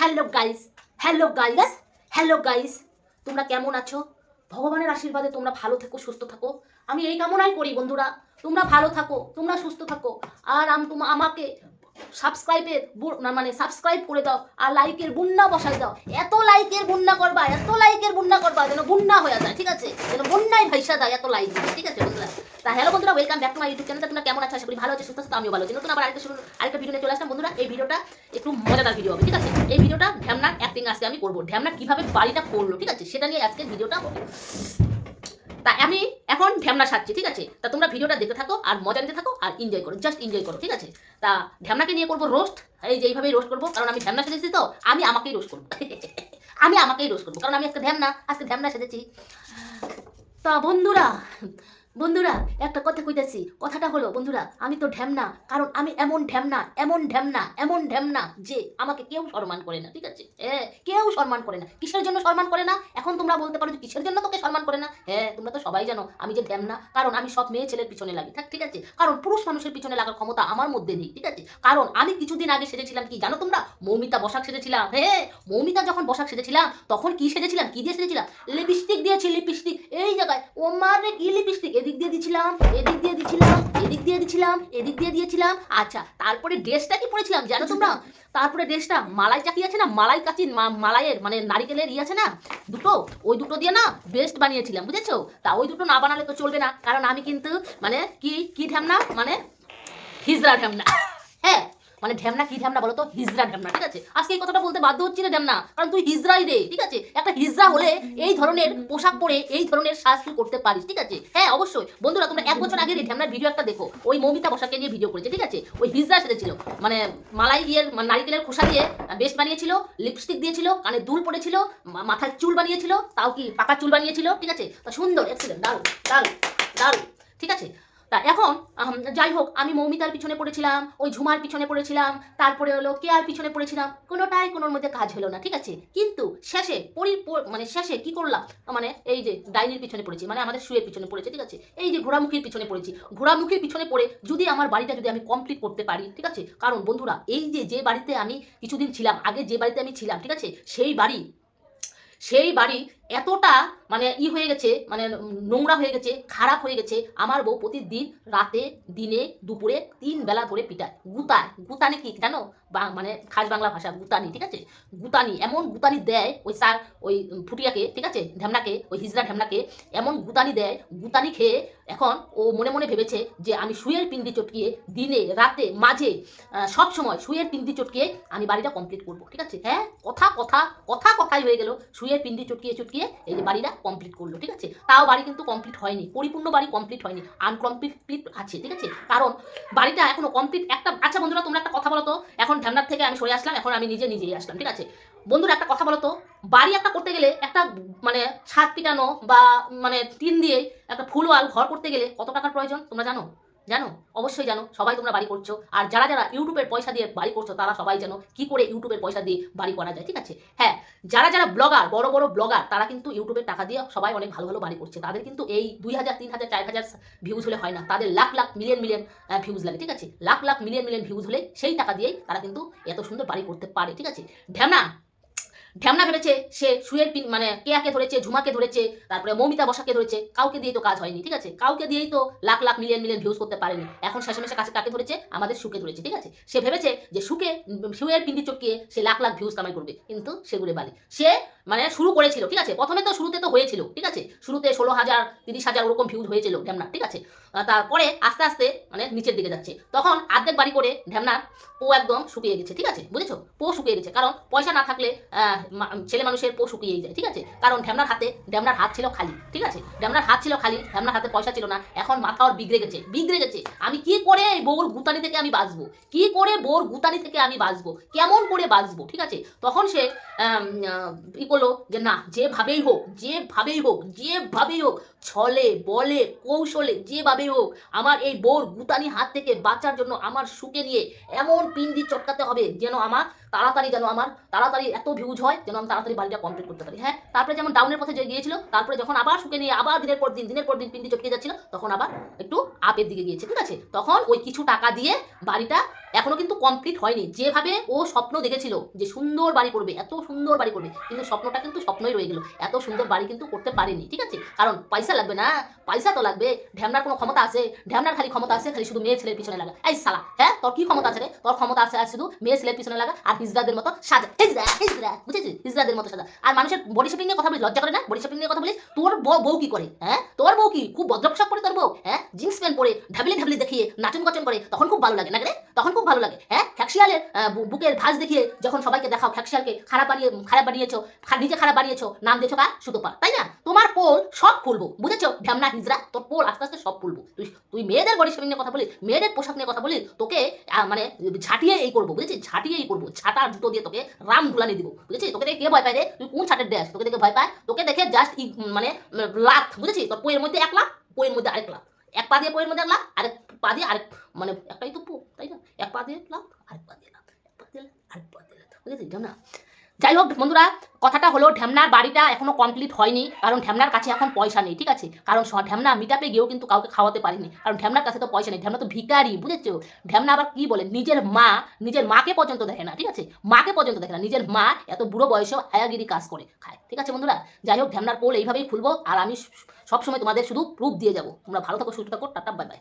Hello guys hello guys hello guys তোমরা কেমন আছো? ভগবানের আশীর্বাদে তোমরা ভালো থেকো, সুস্থ থাকো। আমি এই কামনাই করি, বন্ধুরা। তোমরা ভালো থাকো, তোমরা সুস্থ থাকো। আর আম তোমা আমাকে সাবস্ক্রাইবের মানে সাবস্ক্রাইব করে দাও, আর লাইকের বুন্না বসাই দাও। এত লাইকের বুন্না করবা, এত লাইকের বুন্না করবা, যেন বুন্না হয়ে যায়, ঠিক আছে? যেন বন্যায় ভাইসা যায় এত লাইক ঠিক আছে, বন্ধুরা? তা হ্যালো বন্ধুরা welcome back to my YouTube channel তোমরা কেমন আছো? আশা করি ভালো আছো, সুস্থ আছো, আমিও ভালো আছি। নতুন আবার আরেকটা শুরু আরেকটা ভিডিও নিয়ে চলে আসলাম। বন্ধুরা, এই ভিডিওটা একটু মজাদার ভিডিও হবে, ঠিক আছে? এই ভিডিওটা ঢ্যামনার অ্যাক্টিং আজকে আমি করব। ঢ্যামনা কীভাবে বাড়িটা করল, ঠিক আছে? সেটা নিয়ে আজকে ভিডিওটা হবে। তা আমি এখন ঢ্যামনা সাজছি, ঠিক আছে? তা তোমরা ভিডিওটা দেখতে থাকো আর মজা নিতে থাকো আর এনজয় করো জাস্ট এনজয় করো, ঠিক আছে? তা ঢ্যামনাকে নিয়ে করব রোস্ট এই যে এইভাবেই রোস্ট করব, কারণ আমি ঢ্যামনা সেজেছি তো, আমি আমাকেই রোস্ট করব। আমি আমাকেই রোস্ট করব, কারণ আমি আজকে ঢ্যামনা আজকে ঢ্যামনা সেজেছি। তা বন্ধুরা বন্ধুরা, একটা কথা কইতেছি। কথাটা হলো, বন্ধুরা, আমি তো ঢ্যামনা, কারণ আমি এমন ঢ্যামনা এমন ঢ্যামনা এমন ঢ্যামনা যে আমাকে কেউ সম্মান করে না, ঠিক আছে? হ্যাঁ কেউ সম্মান করে না। কিসের জন্য সম্মান করে না? এখন তোমরা বলতে পারো যে কিসের জন্য তোকে সম্মান করে না? হ্যাঁ তোমরা তো সবাই জানো, আমি যে ঢ্যামনা, কারণ আমি সব মেয়ে ছেলের পিছনে লাগি, থাক, ঠিক আছে? কারণ পুরুষ মানুষের পিছনে লাগার ক্ষমতা আমার মধ্যে নেই, ঠিক আছে? কারণ আমি কিছুদিন আগে সেজেছিলাম, কি জানো তোমরা? মৌমিতা বসাক সেজেছিলাম হ্যাঁ মৌমিতা যখন বসাক সেজেছিলাম, তখন কি সেজেছিলাম? কি দিয়ে সেজেছিলাম? লিপস্টিক দিয়েছি, লিপস্টিক, এই জায়গায়, ও মারে কি লিপস্টিক? এদিক দিয়ে দিছিলাম এদিক দিয়ে দিছিলাম এদিক দিয়ে দিছিলাম এদিক দিয়ে দিয়েছিলাম। আচ্ছা তারপরে ড্রেসটা কি পরেছিলাম জানো তোমরা? তারপরে ড্রেসটা মালাই চাকি আছে না? মালাই কাচি মালাইয়ের মানে নারিকেলের ই আছে না? দুটো? ওই দুটো দিয়ে না বেস্ট বানিয়েছিলাম, বুঝেছ? তা ওই দুটো না বানালে তো চলবে না, কারণ আমি কিন্তু মানে কি কি ঢ্যামনা? মানে হিজড়া ঢ্যামনা। হ্যাঁ মানে ঢ্যামনা কি ঢ্যামনা বলো তো হিজড়া ঢ্যামনা, ঠিক আছে? আজকে এই কথাটা বলতে বাধ্য হচ্ছি রে ঢ্যামনা, কারণ তুই হিজড়াই রে, ঠিক আছে? একটা হিজড়া হলে এই ধরনের পোশাক পরে এই ধরনের সাজ তুই করতে পারিস, ঠিক আছে? হ্যাঁ অবশ্যই। বন্ধুরা, তোমরা এক বছর আগে ঢ্যামনার ভিডিও একটা দেখো। ওই মমিতা বসাকে নিয়ে ভিডিও করেছে, ঠিক আছে? ওই হিজড়া সেজেছিল মানে মালাই দিয়ে মানে নারিকেলের খোসা দিয়ে বেস্ট বানিয়েছিল লিপস্টিক দিয়েছিল, কানে দুল পড়েছিল, মা- মাথায় চুল বানিয়েছিল, তাও কি পাকা চুল বানিয়েছিল, ঠিক আছে? সুন্দর এক্সিলেন্ট দারুণ দারুণ দারুণ, ঠিক আছে? তা এখন যাই হোক, আমি মৌমিতার পিছনে পড়েছিলাম, ওই ঝুমার পিছনে পড়েছিলাম, তারপরে হলো কেয়ার পিছনে পড়েছিলাম, কোনোটাই কোনোর মধ্যে কাজ হলো না, ঠিক আছে? কিন্তু শেষে, পরি মানে শেষে কি করলাম? মানে এই যে ডাইনির পিছনে পড়েছি মানে আমাদের শুয়ের পিছনে পড়েছে, ঠিক আছে? এই যে ঘোড়ামুখীর পিছনে পড়েছি, ঘোড়ামুখীর পিছনে পড়ে যদি আমার বাড়িটা যদি আমি কমপ্লিট করতে পারি, ঠিক আছে? কারণ বন্ধুরা, এই যে যে বাড়িতে আমি কিছুদিন ছিলাম, আগে যে বাড়িতে আমি ছিলাম, ঠিক আছে? সেই বাড়ি সেই বাড়ি এতটা মানে ই হয়ে গেছে মানে নোংরা হয়ে গেছে, খারাপ হয়ে গেছে, আমার বউ প্রতিদিন রাতে, দিনে, দুপুরে তিন বেলা ধরে পিটায়। গুতায় গুতানি কি জানো? মানে খাস বাংলা ভাষা গুতানি ঠিক আছে? গুতানি এমন গুতানি দেয় ওই স্যার, ওই ফুটিয়াকে, ঠিক আছে? ঢ্যামনাকে ওই হিজড়া ঢ্যামনাকে এমন গুতানি দেয় গুতানি খেয়ে এখন ও মনে মনে ভেবেছে যে আমি শুয়ের পিন্ডি চটকিয়ে দিনে, রাতে, মাঝে সব সময় শুয়ের পিন্ডি চটকিয়ে আমি বাড়িটা কমপ্লিট করব, ঠিক আছে? হ্যাঁ? কথা কথা কথা কথাই হয়ে গেল। শুয়ের পিন্ডি চটকিয়ে চটকিয়ে এই যে বাড়িটা কমপ্লিট করল, ঠিক আছে? তাও বাড়ি কিন্তু কমপ্লিট হয়নি, পরিপূর্ণ বাড়ি কমপ্লিট হয়নি আনকমপ্লিট আছে, ঠিক আছে? কারণ বাড়িটা এখনও কমপ্লিট একটা আচ্ছা বন্ধুরা, তোমরা একটা কথা বলো তো, এখন ঢ্যামনার থেকে আমি সরে আসলাম, এখন আমি নিজে নিজেই আসলাম, ঠিক আছে? বন্ধুরা, একটা কথা বলো তো, বাড়ি একটা করতে গেলে একটা মানে ছাদ পিটানো বা মানে টিন দিয়ে একটা ফুল ওয়াল ঘর করতে গেলে কত টাকার প্রয়োজন, তোমরা জানো? জানো? অবশ্যই জানো, সবাই তোমরা বাড়ি করছ। আর যারা যারা ইউটিউবের পয়সা দিয়ে বাড়ি করছ, তারা সবাই জানো কি করে ইউটিউবের পয়সা দিয়ে বাড়ি করা যায়, ঠিক আছে? হ্যাঁ যারা যারা ব্লগার, বড় বড় ব্লগার, তারা কিন্তু ইউটিউবের টাকা দিয়ে সবাই অনেক ভালো ভালো বাড়ি করছে। তাদের কিন্তু এই দুই হাজার, তিন হাজার, চার হাজার ভিউজ হলে হয় না। তাদের lakh lakh million million views লাগে, ঠিক আছে? Lakh lakh million million views হলে সেই টাকা দিয়েই তারা কিন্তু এত সুন্দর বাড়ি করতে পারে, ঠিক আছে? ঢ্যামনা ঢ্যামনা ভেবেছে সে শুয়ের পিন মানে কেয়াকে ধরেছে ঝুমাকে ধরেছে তারপরে মৌমিতা বসাকে ধরেছে কাউকে দিয়ে তো কাজ হয়নি ঠিক আছে? কাউকে দিয়েই তো lakh lakh million million views করতে পারেনি। এখন শেষমেশে কাছে কাকে ধরেছে? আমাদের সুকে ধরেছে ঠিক আছে? সে ভেবেছে যে উম, শুয়ের পিন্ডি চটকিয়ে সে লাখ লাখ ভিউজ কামাই করবে কিন্তু সে ঘুরে বালি। সে মানে শুরু করেছিল ঠিক আছে? প্রথমে তো শুরুতে তো হয়েছিল ঠিক আছে? শুরুতে ষোলো হাজার তিরিশ হাজার ওরকম ভিউজ হয়েছিল ঢ্যামনা ঠিক আছে? তারপরে আস্তে আস্তে মানে নিচের দিকে যাচ্ছে। তখন আর্ধেক বাড়ি করে ঢ্যামনার পো একদম শুকিয়ে গেছে, ঠিক আছে? বুঝেছ? পো শুকিয়ে গেছে। কারণ পয়সা না থাকলে ছেলে মানুষের পো শুকিয়েই যায়, ঠিক আছে? কারণ ঢ্যামনার হাতে, ঢ্যামনার হাত ছিল খালি, ঠিক আছে? ঢ্যামনার হাত ছিল খালি, ঢ্যামনার হাতে পয়সা ছিল না। এখন মাথা ওর বিগড়ে গেছে বিগড়ে গেছে। আমি কি করে এই বউর গুতানি থেকে আমি বাঁচবো? কি করে বউর গুতানি থেকে আমি বাঁচবো? কেমন করে বাঁচবো, ঠিক আছে? তখন সে ই করল যে, না, যেভাবেই হোক যেভাবেই হোক যেভাবেই হোক ছলে, বলে, কৌশলে যেভাবে হোক, আমার এই বোর গুতানি হাত থেকে বাঁচার জন্য আমার সুকে নিয়ে এমন পিন্ডি চটকাতে হবে যেন আমার তাড়াতাড়ি, যেন আমার তাড়াতাড়ি এত ভিউজ হয় যেন আমি তাড়াতাড়ি বাড়িটা কমপ্লিট করতে পারি। হ্যাঁ তারপরে যেমন ডাউনের পথে যে গিয়েছিল, তারপরে যখন আবার সুকে নিয়ে আবার দিনের পর দিন, দিনের পর দিন পিন্ডি চটকে যাচ্ছিল, তখন আবার একটু আপের দিকে গিয়েছে, ঠিক আছে? তখন ওই কিছু টাকা দিয়ে বাড়িটা এখনও কিন্তু কমপ্লিট হয়নি। যেভাবে ও স্বপ্ন দেখেছিল যে সুন্দর বাড়ি করবে, এত সুন্দর বাড়ি করবে, কিন্তু স্বপ্নটা কিন্তু স্বপ্নই রয়ে গেল। এত সুন্দর বাড়ি কিন্তু করতে পারেনি, ঠিক আছে? কারণ পয়সা লাগবে না, পয়সা তো লাগবে ঢ্যামনার কোনো ক্ষমতা আছে ঢ্যামনার খালি ক্ষমতা আছে, খালি শুধু মেয়ে ছেলের পিছনে লাগা। এই সালা হ্যাঁ? তোর কি ক্ষমতা আছে রে? তোর ক্ষমতা আছে আর শুধু মেয়ে ছেলের পিছনে লাগা আর হিজড়াদের মতো সাজা। হিজড়া হিজড়া, বুঝেছিস? হিজড়াদের মতো সাজা। আর মানুষের বডি শেপিং নিয়ে কথা বলি লজ্জা করে না? বডি শেপিং নিয়ে কথা বলিস? তোর বউ কি করে হ্যাঁ? তোর বউ কি? খুব ভদ্র পোশাক পরে তোর বউ হ্যাঁ? জিন্স প্যান্ট পরে ঢাবলি ঢাবলি দেখিয়ে নাচন কচন করে, তখন খুব ভালো লাগে, না রে? তখন খুব ভালো লাগে। হ্যাঁ? খ্যাকশিয়ালের বুকের ভাঁজ দেখিয়ে যখন সবাইকে দেখাও খ্যাকশিয়ালকে খারাপ বানিয়ে, খারাপ বানিয়েছো নিজে খারাপ বানিয়েছো, নাম দিয়েছ কা সুতোপা। তাই না? তোমার পোল সব খুলবো, বুঝেছ? ঢ্যামনা হিজরা, তোর পোল আস্তে আস্তে সব খুলবো। তুই তুই মেয়েদের বডি শেপিং নিয়ে কথা বলিস, মেয়েদের পোশাক নিয়ে কথা বলিস, তোকে মানে ঝাঁটিয়ে এই করব, বুঝেছিস? ঝাঁটিয়ে এই করব ছাটার জুতো দিয়ে তোকে রাম গুলানি দিব, বুঝেছিস? তোকে দেখে কে ভয় পায় রে? তুই কোন ছাটের ড্যাস তোকে দেখে ভয় পায়? তোকে দেখে জাস্ট মানে লাখ বুঝেছিস? তোর পোয়ের মধ্যে এক লাখ পোয়ের মধ্যে আরেক লাখ এক পা দিয়ে পোয়ের মধ্যে এক লাখ আরেক পা দিয়ে আরেক মানে একটাই তো পো তাই না? এক পা দিয়ে লাভ আরেক পা দিয়ে এক পা আরেক পা ঢ্যামনা। যাই হোক বন্ধুরা, কথাটা হলো ঢ্যামনার বাড়িটা এখনও কমপ্লিট হয়নি, কারণ ঢ্যামনার কাছে এখন পয়সা নেই, ঠিক আছে? কারণ ঢ্যামনা মিটাপে গিয়েও কিন্তু কাউকে খাওয়াতে পারিনি, কারণ ঢ্যামনার কাছে তো পয়সা নেই, ঢ্যামনা তো ভিকারি বুঝেছ? ঢ্যামনা আবার কি বলে? নিজের মা, নিজের মাকে পর্যন্ত দেখে না, ঠিক আছে? মাকে পর্যন্ত দেখে না, নিজের মা এত বুড়ো বয়সেও আয়াগিরি কাজ করে, খায়, ঠিক আছে বন্ধুরা? যাই হোক, ঢ্যামনার পোল এইভাবেই খুলবো, আর আমি সবসময় তোমাদের শুধু প্রুফ দিয়ে যাব। তোমরা ভালো থাকো, সুস্থ থাকো, টাটা বাই বাই